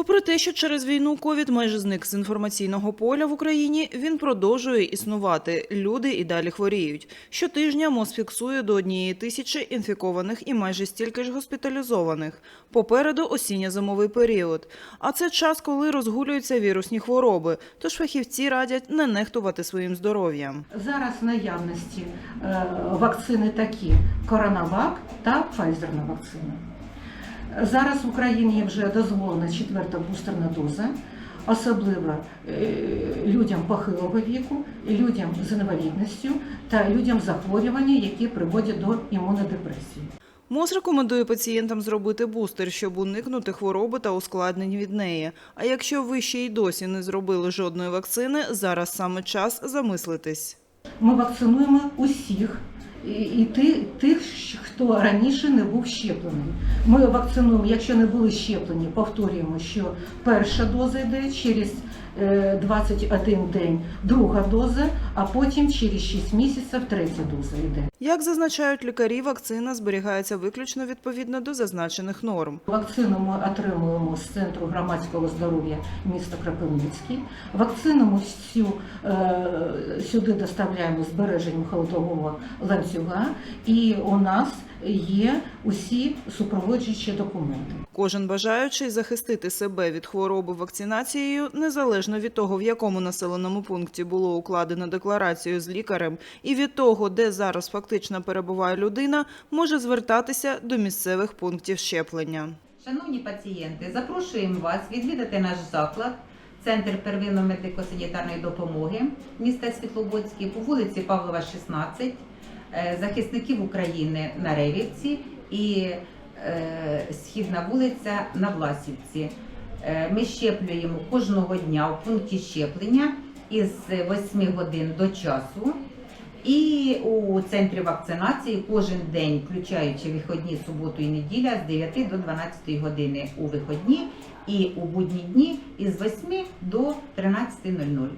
Попри те, що через війну ковід майже зник з інформаційного поля в Україні, він продовжує існувати. Люди і далі хворіють. Щотижня МОЗ фіксує до однієї тисячі інфікованих і майже стільки ж госпіталізованих. Попереду осінньо-зимовий період. А це час, коли розгулюються вірусні хвороби. Тож фахівці радять не нехтувати своїм здоров'ям. Зараз в наявності е, вакцини такі: Коронавак та Пфайзерна вакцина. Зараз в Україні вже дозволена четверта бустерна доза, особливо е, людям похилого віку, людям з інвалідністю та людям з захворювання, які приводять до імунодепресії. МОЗ рекомендує пацієнтам зробити бустер, щоб уникнути хвороби та ускладнень від неї. А якщо ви ще й досі не зробили жодної вакцини, зараз саме час замислитись. Ми вакцинуємо усіх. І, і ти, тих, хто раніше не був щеплений. Ми вакцинуємо, якщо не були щеплені, повторюємо, що перша доза йде через 21 день, друга доза, а потім через 6 місяців третя доза йде. Як зазначають лікарі, вакцина зберігається виключно відповідно до зазначених норм. Вакцину ми отримуємо з центру громадського здоров'я міста Кропивницький. Вакцину ми всю е, сюди доставляємо збереженням холодового ланцюга, і у нас є усі супроводжуючі документи. Кожен бажаючий захистити себе від хвороби вакцинацією, незалежно від того, в якому населеному пункті було укладено декларацію з лікарем, і від того, де зараз фактично перебуває людина, може звертатися до місцевих пунктів щеплення. Шановні пацієнти, запрошуємо вас відвідати наш заклад, Центр первинної медико-санітарної допомоги міста Світловодський по вулиці Павлова, 16, е, захисників України на Ревівці і е, Східна вулиця на Власівці. Е, Ми щеплюємо кожного дня в пункті щеплення із 8 годин до часу. І у центрі вакцинації кожен день, включаючи вихідні суботу і неділя, з 9 до 12 години у вихідні і у будні дні із 8 до 13.00.